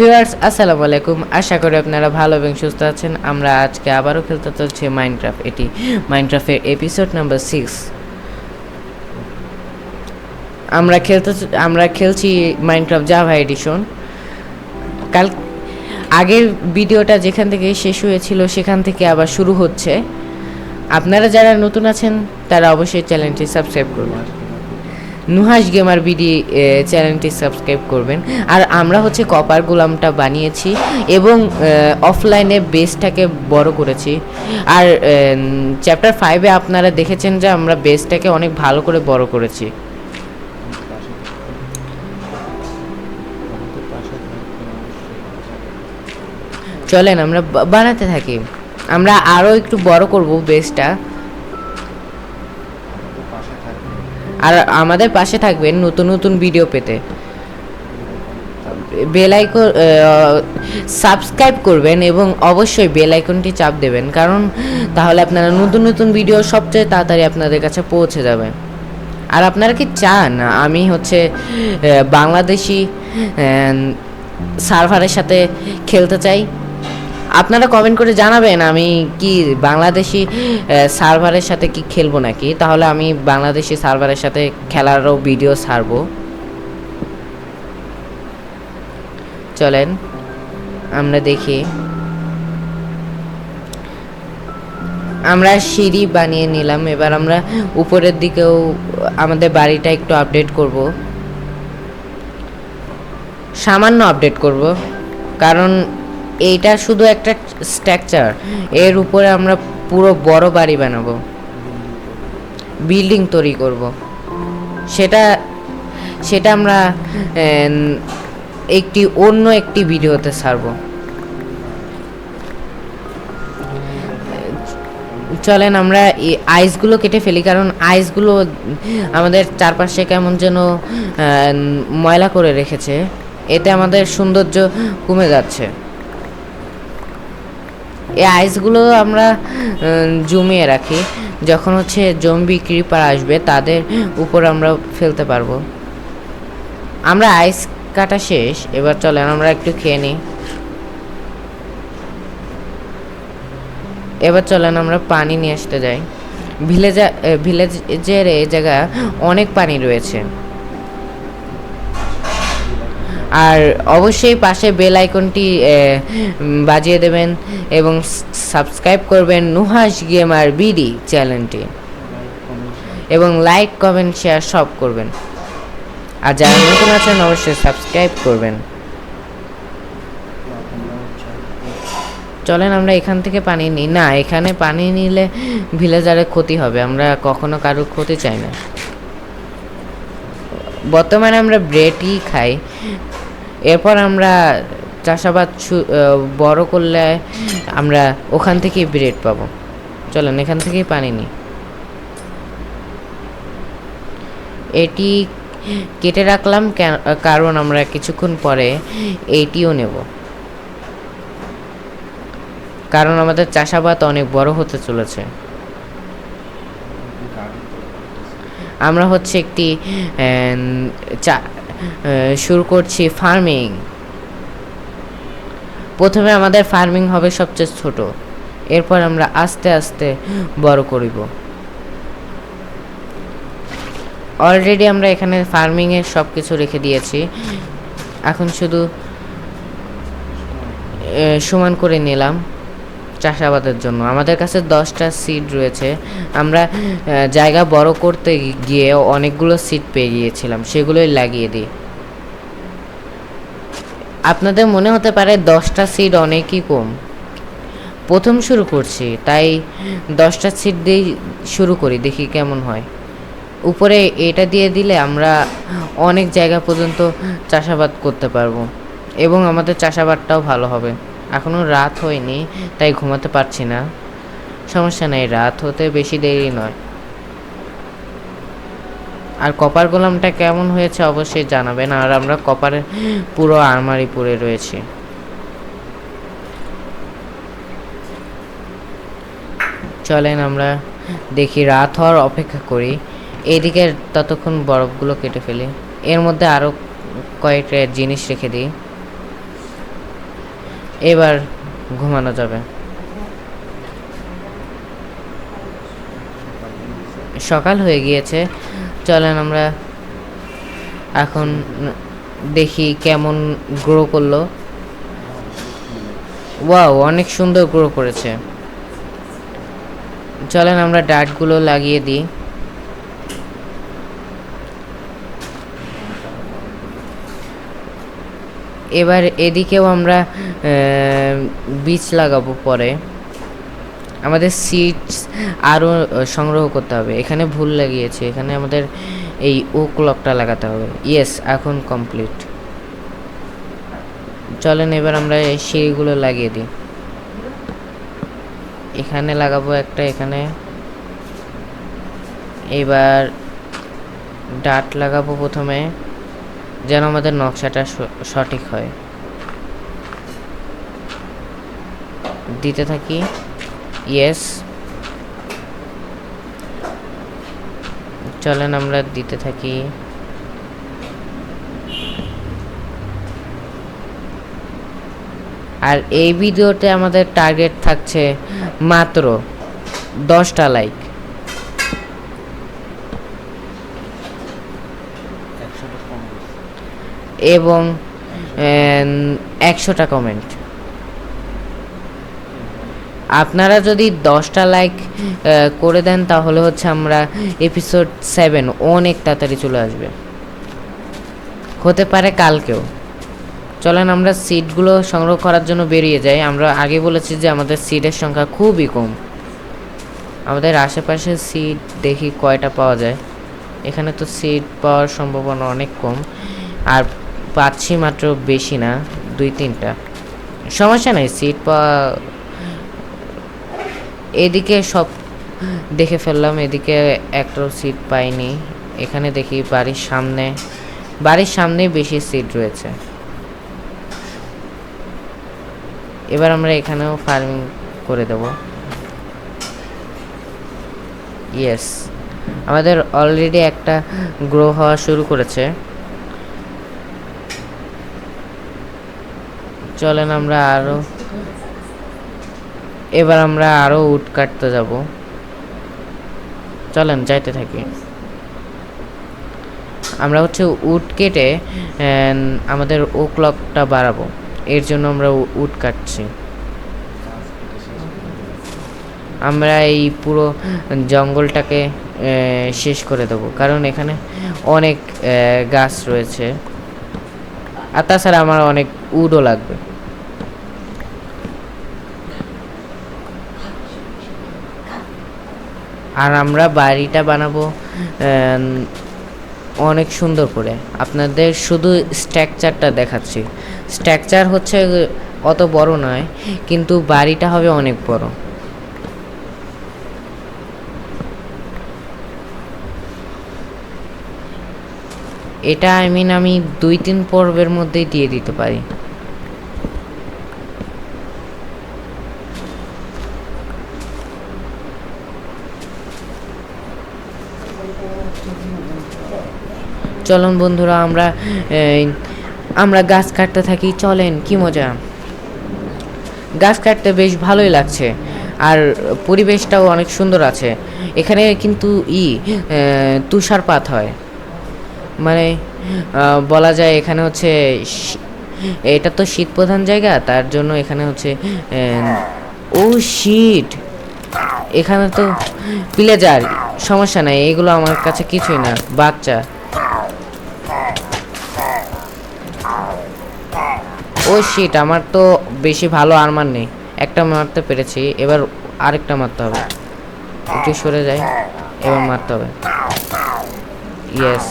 Viewers, আসসালামু আলাইকুম। আশা করি আপনারা ভালো এবং সুস্থ আছেন। আমরা আজকে আবারও খেলতে চলছি মাইনক্রাফট এটি মাইনক্রাফটের এপিসোড নাম্বার সিক্স আমরা খেলতে আমরা খেলছি মাইনক্রাফট জাভা এডিশন কাল আগের ভিডিওটা যেখান থেকে শেষ হয়েছিল, সেখান থেকে আবার শুরু হচ্ছে। আপনারা যারা নতুন আছেন, তারা অবশ্যই চ্যানেলটি সাবস্ক্রাইব করবেন নুহাস গেমার বিডি চ্যানেলটি সাবস্ক্রাইব করবেন। আর আমরা হচ্ছে কপার গোলামটা বানিয়েছি এবং অফলাইনে বেসটাকে বড় করেছি। আর চ্যাপ্টার ফাইভে আপনারা দেখেছেন যে আমরা বেসটাকে অনেক ভালো করে বড় করেছি। চলেন আমরা বানাতে থাকি। আমরা আরও একটু বড় করব বেসটা আর আমাদের পাশে থাকবেন নতুন নতুন ভিডিও পেতে। বেল আইকন সাবস্ক্রাইব করবেন এবং অবশ্যই বেল আইকনটি চাপ দেবেন। কারণ তাহলে আপনারা নতুন নতুন ভিডিও সবচেয়ে তাড়াতাড়ি আপনাদের কাছে পৌঁছে যাবে। আর আপনারা কি চান? আমি হচ্ছে বাংলাদেশি সার্ভারের সাথে খেলতে চাই। আপনারা কমেন্ট করে জানাবেন আমি কি বাংলাদেশি সার্ভারের সাথে কি খেলব নাকি? তাহলে আমি বাংলাদেশি সার্ভারের সাথে খেলারও ভিডিও ছাড়বো। চলেন, আমরা দেখি। আমরা সিঁড়ি বানিয়ে নিলাম, এবার আমরা উপরের দিকেও আমাদের বাড়িটা একটু আপডেট করব। সামান্য আপডেট করব, কারণ এইটা শুধু একটা স্ট্রাকচার। এর উপরে আমরা পুরো বড় বাড়ি বানাবো। বিল্ডিং তৈরি করব। সেটা সেটা আমরা একটি অন্য একটি ভিডিওতে ছাড়বো। চলেন আমরা এই আইসগুলো কেটে ফেলি, কারণ আইসগুলো আমাদের চারপাশে কেমন যেন ময়লা করে রেখেছে। এতে আমাদের সৌন্দর্য কমে যাচ্ছে। এই আইসগুলো আমরা জমিয়ে রাখি। যখন হচ্ছে জম্বি ক্রিপার আসবে, তাদের উপর আমরা ফেলতে পারব। আমরা আইস কাটা শেষ, এবার চলেন আমরা একটু খেয়ে নিই। এবার চলেন আমরা পানি নিয়ে আসতে যাই। ভিলেজা ভিলেজের এই জায়গা অনেক পানি রয়েছে। আর অবশ্যই পাশে বেল আইকনটি বাজিয়ে দেবেন এবং সাবস্ক্রাইব করবেন নুহাস গেমার বিডি চ্যানেলটি। এবং লাইক, কমেন্ট, শেয়ার সব করবেন। আর যারা নতুন আছেন, অবশ্যই সাবস্ক্রাইব করবেন। চলেন, আমরা এখান থেকে পানি নিই না, এখানে পানি নিলে ভিলেজারের ক্ষতি হবে। আমরা কখনো কারোর ক্ষতি চাই না। বর্তমানে আমরা ব্রেডই খাই। এরপর আমরা চাষাবাদ বড় করলে আমরা ওখান থেকেই ব্রেড পাবো। চলেন, এখান থেকেই পানি নিই। এটি কেটে রাখলাম কারণ আমরা কিছুক্ষণ পরে এইটিও নেব। কারণ আমাদের চাষাবাদ অনেক বড় হতে চলেছে। আমরা হচ্ছে একটি চা শুরু করছি ফার্মিং প্রথমে আমাদের ফার্মিং হবে সবচেয়ে ছোট। এরপর আমরা আস্তে আস্তে বড় করিব। অলরেডি আমরা এখানে ফার্মিংয়ের সব কিছু রেখে দিয়েছি। এখন শুধু সমান করে নিলাম। চাষাবাদের জন্য। আমাদের কাছে দশটা সিড রয়েছে। আমরা জায়গা বড় করতে গিয়ে অনেকগুলো সিড পেয়ে গিয়েছিলাম। সেগুলোই লাগিয়ে দিই। আপনাদের মনে হতে পারে দশটা সিড অনেকই কম। প্রথম শুরু করছি, তাই দশটা সিট দিয়েই শুরু করি, দেখি কেমন হয়। উপরে এটা দিয়ে দিলে আমরা অনেক জায়গা পর্যন্ত চাষাবাদ করতে পারব। এবং আমাদের চাষাবাদটাও ভালো হবে। এখনও রাত হয়নি, তাই ঘুমাতে পারছি না। সমস্যা নেই, রাত হতে বেশি দেরি নয়। আর কপার গোলামটা কেমন হয়েছে অবশ্যই জানাবেন, আর আমরা কপারের পুরো আলমারি পরে রয়েছি। চলেন আমরা দেখি, রাত হওয়ার অপেক্ষা করি। এইদিকে ততক্ষণ বরফগুলো কেটে ফেলি। এর মধ্যে আরও কয়েকটা জিনিস রেখে দিই। এবার ঘুমানো যাবে। সকাল হয়ে গিয়েছে। চলেন আমরা এখন দেখি কেমন গ্রো করল। ওয়াও, অনেক সুন্দর গ্রো করেছে। চলেন আমরা ডাটগুলো লাগিয়ে দিই। এবার এদিকেও আমরা বীজ লাগাবো পরে। আমাদের সিডস আরও সংগ্রহ করতে হবে। এখানে ভুল লাগিয়েছে। এখানে আমাদের এই ও ক্লকটা লাগাতে হবে। ইয়েস এখন কমপ্লিট চলেন, এবার আমরা এই সিঁড়িগুলো লাগিয়ে দিই। এখানে লাগাবো একটা, এখানে। এবার ডাট লাগাবো প্রথমে। যেন আমাদের নকশাটা সঠিক হয়। দিতে থাকি ইয়েস চলেন আমরা দিতে থাকি। আর এই ভিডিওতে আমাদের টার্গেট থাকছে মাত্র দশটা লাইক একশোটা কম গেছে। এবং একশোটা কমেন্ট আপনারা যদি দশটা লাইক করে দেন, তাহলে হচ্ছে আমরা এপিসোড সেভেন অনেক তাড়াতাড়ি চলে আসবে। হতে পারে কালকেও। চলেন, আমরা সিটগুলো সংগ্রহ করার জন্য বেরিয়ে যাই। আমরা আগে বলেছি যে আমাদের সিটের সংখ্যা খুবই কম। আমাদের আশেপাশে সিট দেখি কয়টা পাওয়া যায়। এখানে তো সিট পাওয়ার সম্ভাবনা অনেক কম। আর পাচ্ছি মাত্র বেশি না, দুই তিনটা। সমস্যা নেই সিট পাওয়া এদিকে সব দেখে ফেললাম, এদিকে একটাও সিট পাইনি। এখানে দেখি বাড়ির সামনে বাড়ির সামনে বেশি সিট রয়েছে। এবার আমরা এখানেও ফার্মিং করে দেব। ইয়েস আমাদের অলরেডি একটা গ্রো হওয়া শুরু করেছে। চলেন আমরা আরও। এবার আমরা আরও উট কাটতে যাব। চলেন, যাইতে থাকি। আমরা হচ্ছে উট কেটে আমাদের ও ক্লকটা বাড়াবো। এর জন্য আমরা উট কাটছি। আমরা এই পুরো জঙ্গলটাকে শেষ করে দেবো। কারণ এখানে অনেক গাছ রয়েছে। আর তাছাড়া আমার অনেক উডও লাগবে। আর আমরা বাড়িটা বানাবো অনেক সুন্দর করে। আপনাদের শুধু স্ট্রাকচারটা দেখাচ্ছি। স্ট্রাকচার হচ্ছে অত বড় নয়, কিন্তু বাড়িটা হবে অনেক বড়। এটা আই মিন আমি দুই তিন পর্বের মধ্যেই দিয়ে দিতে পারি। চলুন বন্ধুরা, আমরা আমরা গাছ কাটতে থাকি। চলেন, কি মজা। গাছ কাটতে বেশ ভালোই লাগছে, আর পরিবেশটাও অনেক সুন্দর আছে। এখানে কিন্তু ই তুষারপাত হয়। মানে বলা যায় এখানে হচ্ছে এটা তো শীত প্রধান জায়গা, তার জন্য এখানে হচ্ছে ও শীত! এখানে তো প্লেজার, সমস্যা নাই, এগুলো আমার কাছে কিছুই না, বাচ্চা। ও শিট আমার তো বেশি ভালো আর্মার নেই। একটা মারতে পেরেছি, এবার আরেকটা মারতে হবে। একটু সরে যাই, এবার মারতে হবে। ইয়েস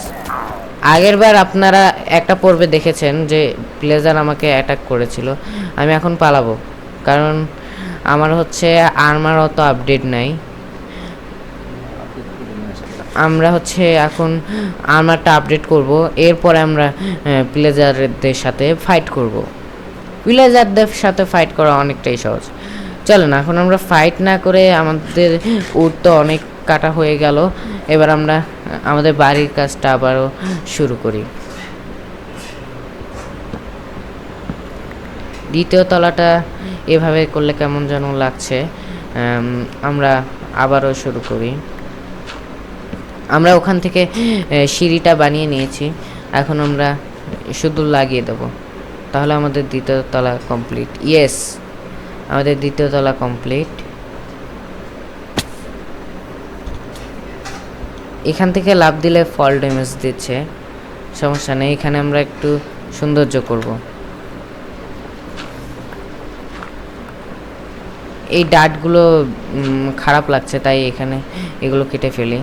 আগের বার আপনারা একটা পর্বে দেখেছেন যে প্লেজার আমাকে অ্যাটাক করেছিল। আমি এখন পালাবো, কারণ আমার হচ্ছে আর্মার অত আপডেট নাই। আমরা হচ্ছে এখন আর্মারটা আপডেট করব, এরপরে আমরা প্লেজারদের সাথে ফাইট করব। প্লেজারদের সাথে ফাইট করা অনেকটাই সহজ। চলেন, এখন আমরা ফাইট না করে আমাদের উট তো অনেক কাটা হয়ে গেল। এবার আমরা, আমাদের বাড়ির কাজটা আবারও শুরু করি। দ্বিতীয় তলাটা এভাবে করলে কেমন যেন লাগছে। আমরা আবারও শুরু করি। আমরা ওখান থেকে সিঁড়িটা বানিয়ে নিয়েছি। এখন আমরা শুধু লাগিয়ে দেব। তাহলে আমাদের দ্বিতীয় তলা কমপ্লিট ইয়েস আমাদের দ্বিতীয় তলা কমপ্লিট এখান থেকে লাভ দিলে ফল ড্যামেজ দিচ্ছে। সমস্যা নেই, এখানে আমরা একটু সৌন্দর্য করব। এই ডাটগুলো খারাপ লাগছে, তাই এখানে এগুলো কেটে ফেলি।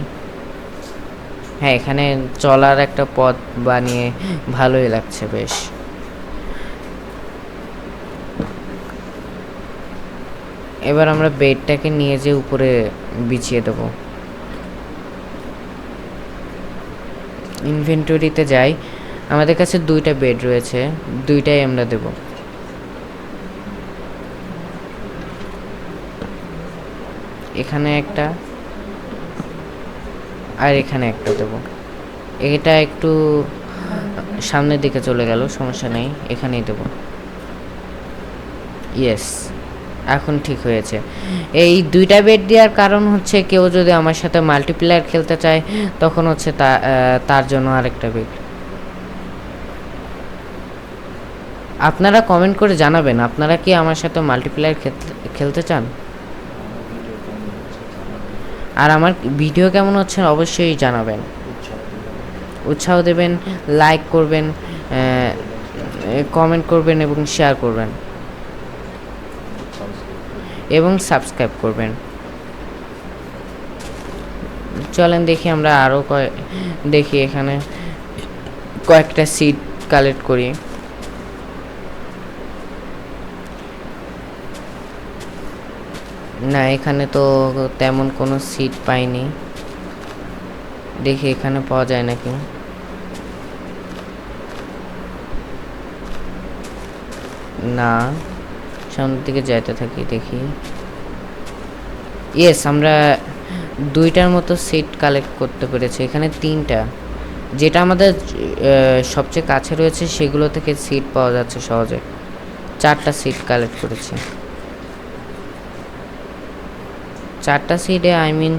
হ্যাঁ এখানে চলার একটা পথ বানিয়ে ভালোই লাগছে বেশ। এবার আমরা বেডটাকে নিয়ে যে উপরে বিছিয়ে দেবো। ইনভেন্টরিতে যাই। আমাদের কাছে দুইটা বেড রয়েছে, দুইটাই আমরা দেব। এখানে একটা আর এখানে একটা দেব। এটা একটু সামনের দিকে চলে গেল, সমস্যা নেই, এখানেই দেব। ইয়েস এখন ঠিক হয়েছে। এই দুইটা বেড দেওয়ার কারণ হচ্ছে কেউ যদি আমার সাথে মাল্টিপ্লেয়ার খেলতে চায়, তখন হচ্ছে তা তার জন্য আরেকটা বেড আপনারা কমেন্ট করে জানাবেন, আপনারা কি আমার সাথে মাল্টিপ্লেয়ার খেলতে চান? আর আমার ভিডিও কেমন হচ্ছে অবশ্যই জানাবেন। উৎসাহ দেবেন লাইক করবেন কমেন্ট করবেন এবং শেয়ার করবেন। এবং সাবস্ক্রাইব করবেন। চলেন দেখি আমরা আরও কয়, দেখি এখানে কয়েকটা সিট কালেক্ট করি। না, এখানে তো তেমন কোনো সিট পাইনি। দেখি এখানে পাওয়া যায় নাকি। না। সামনের দিকে যাইতে থাকি, দেখি। ইয়েস আমরা দুইটার মতো সিট কালেক্ট করতে পেরেছি, এখানে তিনটা। যেটা আমাদের সবচেয়ে কাছে রয়েছে, সেগুলো থেকে সিট পাওয়া যাচ্ছে সহজে। চারটা সিট কালেক্ট করেছি। চারটা সিটে আই মিন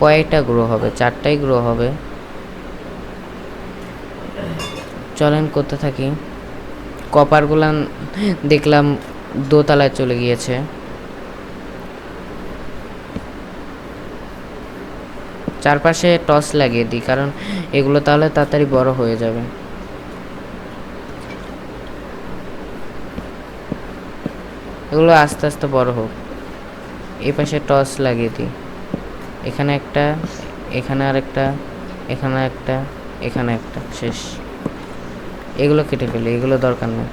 কয়েকটা গ্রো হবে, চারটাই গ্রো হবে। চলেন, করতে থাকি। কপারগুলা দেখলাম দোতলায় চলে গিয়েছে। চারপাশে টস লাগিয়ে দিই, কারণ এগুলো তাহলে তাড়াতাড়ি বড় হয়ে যাবে। এগুলো আস্তে আস্তে বড় হোক। এই পাশে টস লাগিয়ে দিই। এখানে একটা, এখানে আরেকটা, এখানে একটা এখানে একটা, শেষ। এগুলো কেটে ফেলি, এগুলো দরকার নেই।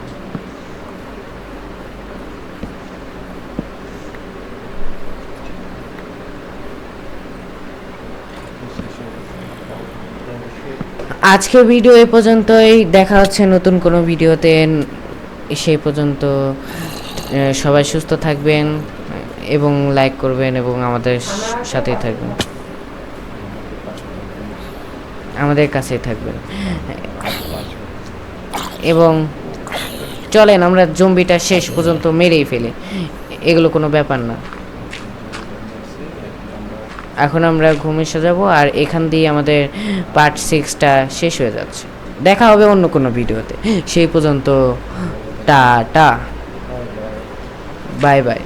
আজকে ভিডিও এ পর্যন্তই। দেখা হচ্ছে নতুন কোনো ভিডিওতে সেই পর্যন্ত সবাই সুস্থ থাকবেন এবং লাইক করবেন এবং আমাদের সাথেই থাকবেন। আমাদের কাছেই থাকবেন। এবং চলেন, আমরা জম্বিটা শেষ পর্যন্ত মেরেই ফেলি। এগুলো কোনো ব্যাপার না। এখন আমরা ঘুমে সাজাবো আর এখান দিয়ে আমাদের পার্ট সিক্সটা শেষ হয়ে যাচ্ছে। দেখা হবে অন্য কোনো ভিডিওতে। সেই পর্যন্ত টাটা। Bye bye.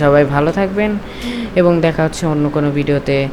সবাই ভালো থাকবেন এবং দেখা হচ্ছে অন্য কোনো ভিডিওতে।